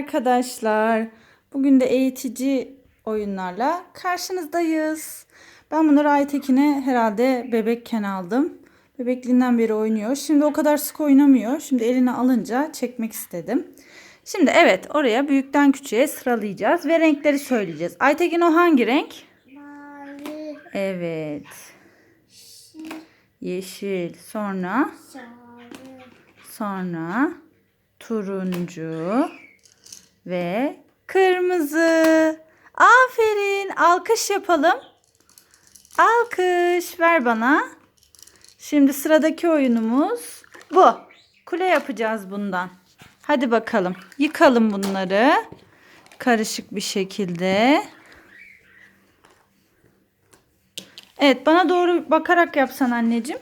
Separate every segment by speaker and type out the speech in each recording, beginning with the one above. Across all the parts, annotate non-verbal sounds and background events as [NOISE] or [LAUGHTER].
Speaker 1: Arkadaşlar, bugün de eğitici oyunlarla karşınızdayız. Ben bunları Aytekin'e herhalde bebekken aldım. Bebekliğinden beri oynuyor. Şimdi o kadar sık oynamıyor. Şimdi eline alınca çekmek istedim. Şimdi evet oraya büyükten küçüğe sıralayacağız ve renkleri söyleyeceğiz. Aytekin o hangi renk?
Speaker 2: Mavi,
Speaker 1: Evet. Yeşil. Sonra
Speaker 2: sarı,
Speaker 1: Sonra turuncu ve kırmızı. Aferin. Alkış yapalım. Alkış. Ver bana. Şimdi sıradaki oyunumuz bu. Kule yapacağız bundan. Hadi bakalım. Yıkalım bunları. Karışık bir şekilde. Evet bana doğru bakarak yapsan anneciğim.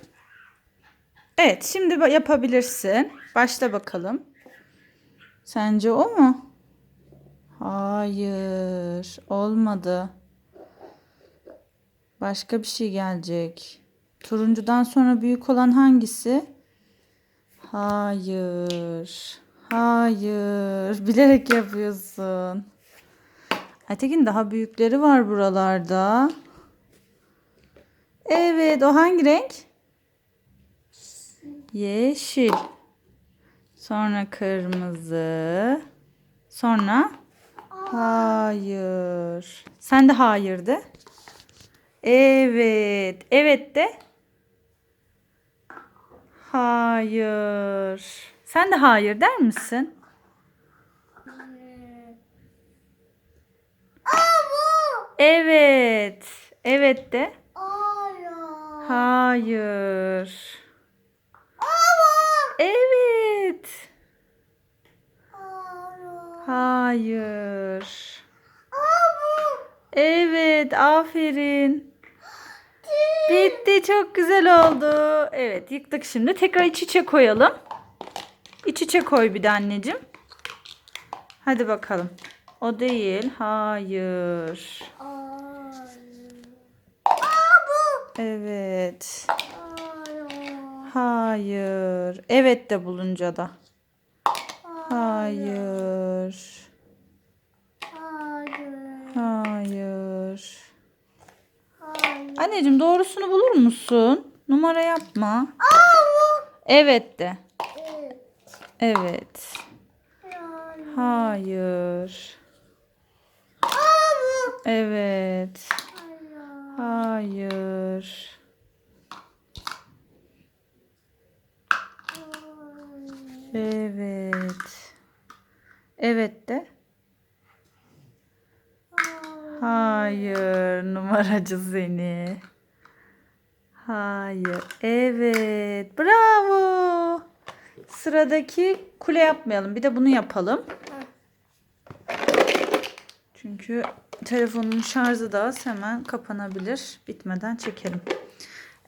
Speaker 1: Evet, şimdi yapabilirsin. Başla bakalım. Sence o mu? Hayır, olmadı. Başka bir şey gelecek. Turuncudan sonra büyük olan hangisi? Hayır. Hayır. [LAUGHS] Bilerek yapıyorsun. Aytekin daha büyükleri var buralarda. Evet, o hangi renk? Yeşil. Sonra kırmızı. Sonra hayır. Sen de hayır de. Evet. Evet de. Hayır. Sen de hayır der misin? Evet. Evet de.
Speaker 2: ara,
Speaker 1: Hayır. Evet.
Speaker 2: ara,
Speaker 1: Hayır. Evet, aferin. Bitti, çok güzel oldu. Evet, yıktık şimdi. Tekrar iç içe koyalım. İç içe koy bir de anneciğim. Hadi bakalım. O değil. Hayır. Evet. Hayır. Evet de bulunca da. Hayır,
Speaker 2: Hayır.
Speaker 1: hayır. Anneciğim doğrusunu bulur musun? Numara yapma. Evet de. Evet. Hayır. Evet. Hayır. Evet. Evet de. Hayır. Numaracı seni. Hayır. Evet. Bravo. Sıradaki kule yapmayalım. Bir de bunu yapalım. Çünkü telefonun şarjı da az hemen kapanabilir. Bitmeden çekelim.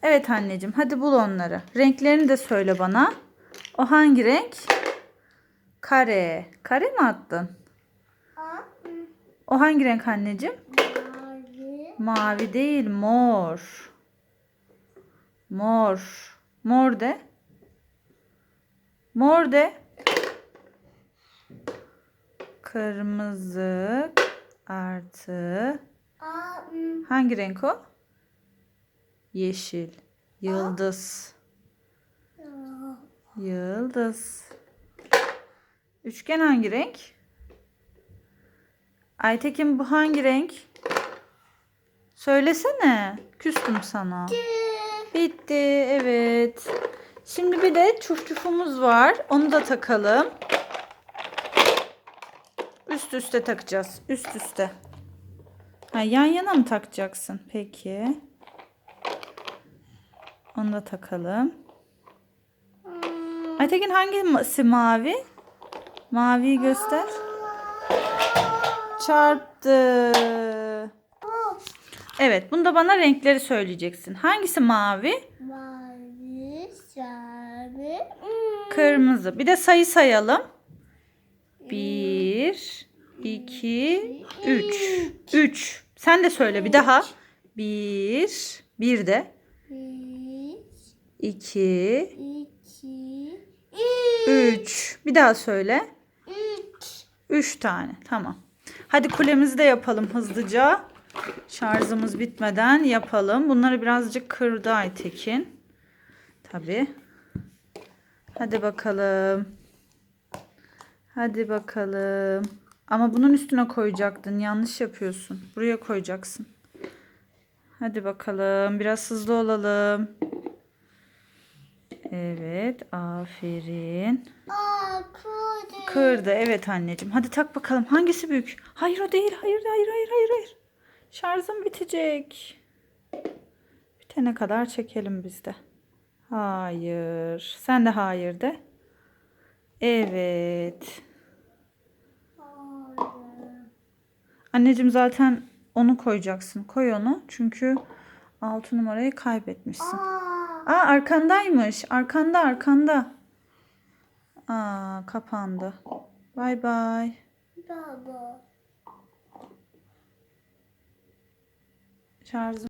Speaker 1: Evet anneciğim hadi bul onları. Renklerini de söyle bana. O hangi renk? Kare. Kare mi attın? O hangi renk anneciğim?
Speaker 2: Mavi,
Speaker 1: Mavi değil mor. Mor. Mor de. Mor de. Kırmızı artı. Hangi renk o? Yeşil. Yıldız. Yıldız. Üçgen hangi renk? Aytekin bu hangi renk? Söylesene. Küstüm sana. Bitti. Evet. Şimdi bir de çuf çufumuz var. Onu da takalım. Üst üste takacağız. Üst üste. Ha, yan yana mı takacaksın? Peki. Onu da takalım. Aytekin hangisi mavi? Maviyi göster. Çarptı. Evet, bunda bana renkleri söyleyeceksin. Hangisi mavi?
Speaker 2: mavi, sarı,
Speaker 1: Kırmızı. Bir de sayı sayalım. 1 2 3 3. Sen de söyle bir daha. 1 1 de
Speaker 2: bir,
Speaker 1: 2
Speaker 2: iki,
Speaker 1: 3. Bir daha söyle.
Speaker 2: üç,
Speaker 1: Üç tane. Tamam. Hadi kulemizi de yapalım hızlıca. Şarjımız bitmeden yapalım. Bunları birazcık kırdı Aytekin. Tabii. Hadi bakalım. Hadi bakalım. Ama bunun üstüne koyacaktın. Yanlış yapıyorsun. Buraya koyacaksın. Hadi bakalım. Biraz hızlı olalım. Evet. Aferin.
Speaker 2: Aa kırdı.
Speaker 1: Evet anneciğim. Hadi tak bakalım. Hangisi büyük? Hayır o değil. Hayır hayır hayır hayır hayır. Şarjım bitecek. Bitene kadar çekelim biz de. Hayır. Sen de hayır de. Evet. Anneciğim zaten onu koyacaksın. Koy onu. Çünkü 6 numarayı kaybetmişsin.
Speaker 2: Aa.
Speaker 1: Aa arkandaymış. Arkanda arkanda. Aa kapandı. Bay bay.
Speaker 2: Baba.
Speaker 1: Şarjım